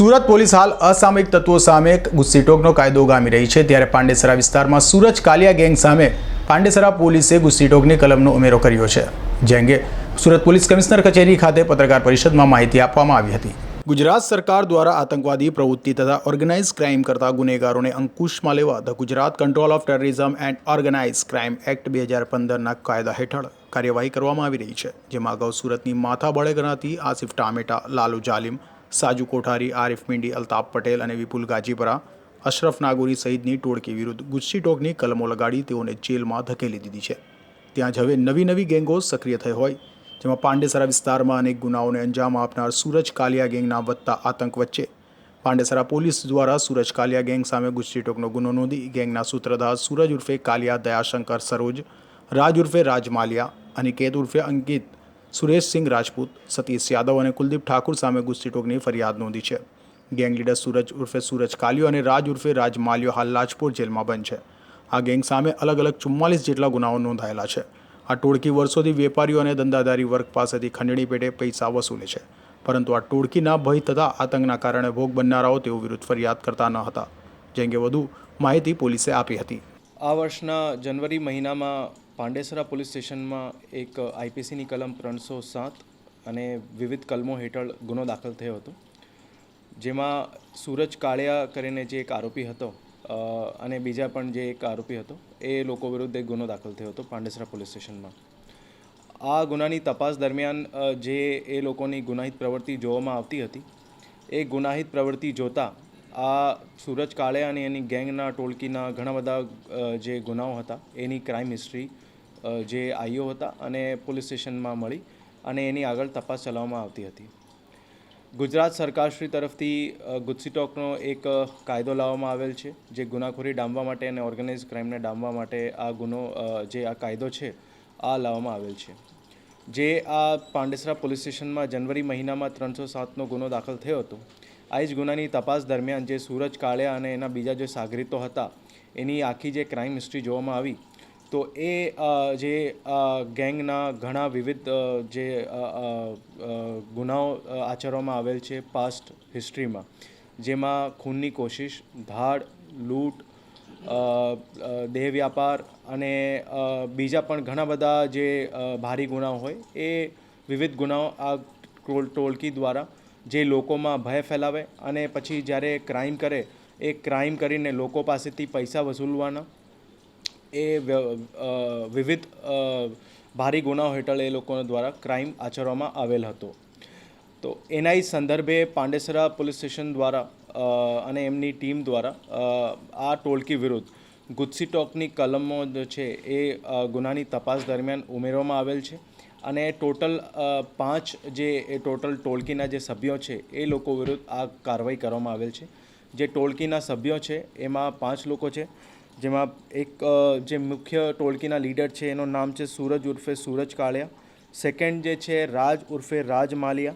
Surat police હાલ અસામયિક તત્વો સામે ગુસ્સીટોકનો કાયદો ગામી રહી છે. ત્યારે પાંડેસરા વિસ્તારમાં સુરજ કાલિયા ગેંગ સામે પાંડેસરા પોલીસે ગુસ્સીટોકની કલમનો ઉમેરો કર્યો છે, જે અંગે સુરત પોલીસ કમિશનર કચેરી ખાતે પત્રકાર પરિષદમાં માહિતી આપવામાં આવી હતી. ગુજરાત સરકાર દ્વારા આતંકવાદી પ્રવૃત્તિ તથા ઓર્ગેનાઇઝ ક્રાઇમ કરતા ગુનેગારોને અંકુશમાં લેવા the Gujarat control of terrorism and organise crime act બે હજાર પંદરના કાયદા હેઠળ કાર્યવાહી કરવામાં આવી રહી છે, જેમાં અગાઉ સુરતની માથાબળે ગણાતી આસિફ ટામેટા, લાલુ જાલિમ સાજુ કોઠારી, આરિફ મીંડી, અલ્તાફ પટેલ અને વિપુલ ગાજીપરા, અશરફ નાગોરી સહિતની ટોળકી વિરુદ્ધ ગુસ્સીટોકની કલમો લગાડી તેઓને જેલમાં ધકેલી દીધી છે. ત્યાં જ હવે નવી નવી ગેંગો સક્રિય થઈ હોય, જેમાં પાંડેસરા વિસ્તારમાં અનેક ગુનાઓને અંજામ આપનાર સૂરજ કાલિયા ગેંગના વધતા આતંક વચ્ચે. પાંડેસરા પોલીસ દ્વારા સૂરજ કાલિયા ગેંગ સામે ગુસ્સીટોકનો ગુનો નોંધી ગેંગના સૂત્રધાર સૂરજ ઉર્ફે કાલિયા દયાશંકર સરોજ, રાજ ઉર્ફે રાજમાલિયા અનિકેત ઉર્ફે અંકિત સુરેશસિંહ રાજપૂત, સતીશ યાદવ અને કુલદીપ ઠાકુર સામે ગુસ્સીટોકની ફરિયાદ નોંધી છે. ગેંગ લીડર સૂરજ ઉર્ફે સૂરજ કાલિયો અને રાજ ઉર્ફે રાજ માલિયો હાલ લાજપોર જેલમાં બંધ છે. આ ગેંગ સામે અલગ અલગ ચુમ્માલીસ જેટલા ગુનાઓ નોંધાયેલા છે. આ ટોળકી વર્ષોથી વેપારીઓ અને ધંધાદારી વર્ગ પાસેથી ખંડણી પેટે પૈસા વસૂલે છે. પરંતુ આ ટોળકીના ભય તથા આતંકના કારણે ભોગ બનનારાઓ તેઓ વિરુદ્ધ ફરિયાદ કરતા ન હતા. જે અંગે વધુ માહિતી પોલીસે આપી હતી. આ વર્ષના જનવરી મહિનામાં પાંડેસરા પોલીસ સ્ટેશનમાં એક આઈપીસીની કલમ ત્રણસો સાત અને વિવિધ કલમો હેઠળ ગુનો દાખલ થયો હતો. જેમાં સૂરજ કાળિયા કરીને જે એક આરોપી હતો અને બીજા પણ જે એક આરોપી હતો, એ લોકો વિરુદ્ધ એક ગુનો દાખલ થયો હતો પાંડેસરા પોલીસ સ્ટેશનમાં. આ ગુનાની તપાસ દરમિયાન જે એ લોકોની ગુનાહિત પ્રવૃત્તિ જોવામાં આવતી હતી, એ ગુનાહિત પ્રવૃત્તિ જોતાં આ સૂરજ કાળે અને એની ગેંગના ટોળકીના ઘણા બધા જે ગુનાઓ હતા, એની ક્રાઇમ હિસ્ટ્રી જે આઈઓ હતા અને પોલીસ સ્ટેશનમાં મળી અને એની આગળ તપાસ ચલાવવામાં આવતી હતી. ગુજરાત સરકારશ્રી તરફથી ગુજસીટોકનો એક કાયદો લાવવામાં આવેલ છે, જે ગુનાખોરી ડામવા માટે અને ઓર્ગેનાઇઝ ક્રાઇમને ડામવા માટે આ ગુનો જે આ કાયદો છે, આ લાવવામાં આવેલ છે. જે આ પાંડેસરા પોલીસ સ્ટેશનમાં જનવરી મહિનામાં ત્રણસો સાતનો ગુનો દાખલ થયો હતો. આ જ ગુનાની તપાસ દરમિયાન જે સૂરજ કાળિયા અને એના બીજા જે સાગરીતો હતા, એની આખી જે ક્રાઇમ હિસ્ટ્રી જોવામાં આવી તો એ જે ગેંગના ઘણા વિવિધ જે ગુનાઓ આચરવામાં આવેલ છે પાસ્ટ હિસ્ટ્રીમાં જેમાં ખૂનની કોશિશ, ધાડ, લૂંટ દેહ વ્યાપાર અને બીજા પણ ઘણા બધા જે ભારી ગુનાઓ હોય, એ વિવિધ ગુનાઓ આ ટોલ ટોળકી દ્વારા જે લોકોમાં ભય ફેલાવે અને પછી જ્યારે ક્રાઇમ કરે, એ ક્રાઇમ કરીને લોકો પાસેથી પૈસા વસૂલવાના એ વિવિધ ભારી ગુનાઓ હેઠળ એ લોકો દ્વારા ક્રાઇમ આચરવામાં આવેલ હતો. તો એના સંદર્ભે પાંડેસરા પોલીસ સ્ટેશન દ્વારા અને એમની ટીમ દ્વારા આ ટોળકી વિરુદ્ધ ગુજસીટોકની કલમો જે છે એ ગુનાની તપાસ દરમિયાન ઉમેરવામાં આવેલ છે. અને ટોટલ પાંચ જે, એ ટોટલ ટોળકીના જે સભ્યો છે એ લોકો વિરુદ્ધ આ કાર્યવાહી કરવામાં આવેલ છે. જે ટોળકીના સભ્યો છે એમાં પાંચ લોકો છે. જેમાં એક જે મુખ્ય ટોળકીના લીડર છે, એનું નામ છે સૂરજ ઉર્ફે સૂરજ કાળિયા. સેકન્ડ જે છે, રાજ ઉર્ફે રાજ માલિયા.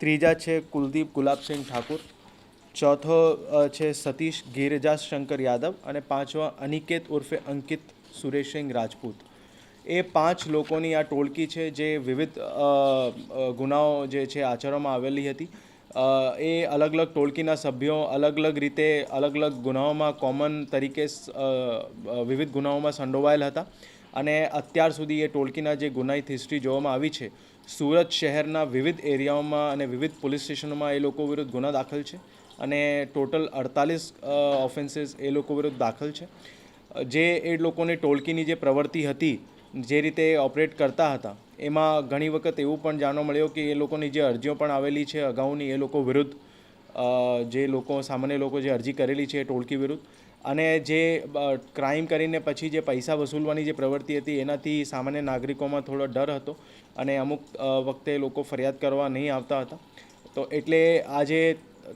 ત્રીજા છે, કુલદીપ ગુલાબસિંહ ઠાકુર. ચોથો છે, સતીશ ગિરિજા શંકર યાદવ. અને પાંચમા, અનિકેત ઉર્ફે અંકિત સુરેશસિંહ રાજપૂત. એ પાંચ લોકોની આ ટોળકી છે, જે વિવિધ ગુનાઓ જે છે, આચરવામાં આવેલી હતી. એ અલગ અલગ ટોળકીના સભ્યો અલગ અલગ રીતે અલગ અલગ ગુનાઓમાં કોમન તરીકે વિવિધ ગુનાઓમાં સંડોવાયેલ હતા. અને અત્યાર સુધી એ ટોળકીના જે ગુનાહિત હિસ્ટ્રી જોવામાં આવી છે, સુરત શહેરના વિવિધ એરિયાઓમાં અને વિવિધ પોલીસ સ્ટેશનોમાં એ લોકો વિરુદ્ધ ગુના દાખલ છે. અને ટોટલ અડતાલીસ ઓફેન્સીસ એ લોકો વિરુદ્ધ દાખલ છે. જે એ લોકોની ટોળકીની જે પ્રવૃત્તિ હતી જે રીતે ઓપરેટ કરતા હતા, એમાં ઘણી વખત એવું પણ જાણવા મળ્યું કે એ લોકોની જે અરજીઓ પણ આવેલી છે અગાઉની, એ લોકો વિરુદ્ધ જે લોકો, સામાન્ય લોકો જે અરજી કરેલી છે ટોળકી વિરુદ્ધ. અને જે ક્રાઇમ કરીને પછી જે પૈસા વસૂલવાની જે પ્રવૃત્તિ હતી, એનાથી સામાન્ય નાગરિકોમાં થોડો ડર હતો અને અમુક વખતે લોકો ફરિયાદ કરવા નહીં આવતા હતા. તો એટલે આજે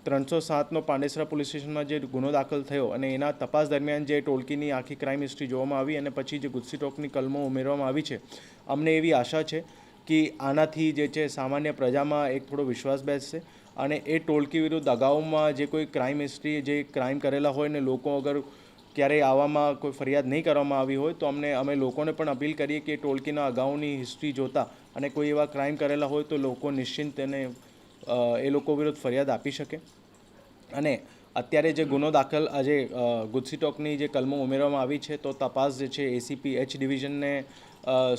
ત્રણસો સાતનો પાંડેસરા પોલીસ સ્ટેશનમાં જે ગુનો દાખલ થયો અને એના તપાસ દરમિયાન જે ટોળકીની આખી ક્રાઇમ હિસ્ટ્રી જોવામાં આવી અને પછી જે ગુસ્સીટોકની કલમો ઉમેરવામાં આવી છે અમને એવી આશા છે કે આનાથી જે છે સામાન્ય પ્રજામાં એક થોડો વિશ્વાસ બેસશે અને એ ટોળકી વિરુદ્ધ અગાઉમાં જે કોઈ ક્રાઇમ હિસ્ટ્રી જે ક્રાઇમ કરેલા હોય ને લોકો અગર ક્યારેય આવામાં કોઈ ફરિયાદ નહીં કરવામાં આવી હોય તો અમને અમે લોકોને પણ અપીલ કરીએ કે ટોળકીના અગાઉની હિસ્ટ્રી જોતા અને કોઈ એવા ક્રાઇમ કરેલા હોય તો લોકો નિશ્ચિંત અ, એ લોકો વિરુદ્ધ ફરિયાદ આપી શકે. અને અત્યારે જે ગુનો દાખલ આજે ગુજસીટોકની જે કલમો ઉમેરવામાં આવી છે, તો તપાસ જે છે એસીપી એચ ડિવિઝનને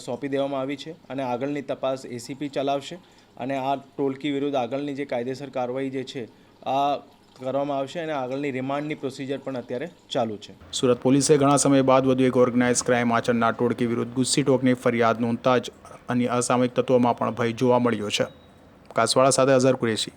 સોંપી દેવામાં આવી છે અને આગળની તપાસ એસીપી ચલાવશે. અને આ ટોલકી વિરુદ્ધ આગળની જે કાયદેસર કાર્યવાહી જે છે, આ કરવામાં આવશે અને આગળની રિમાન્ડની પ્રોસિજર પણ અત્યારે ચાલુ છે. સુરત પોલીસે ઘણા સમય બાદ વધુ એક ઓર્ગેનાઇઝ ક્રાઇમ આચરનાર ટોળકી વિરુદ્ધ ગુસ્સી ટોકની ફરિયાદ નોંધતા જ અન્ય અસામયિક તત્વોમાં પણ ભય જોવા મળ્યો છે. કાસવાળા સાથે અઝર કુરેશી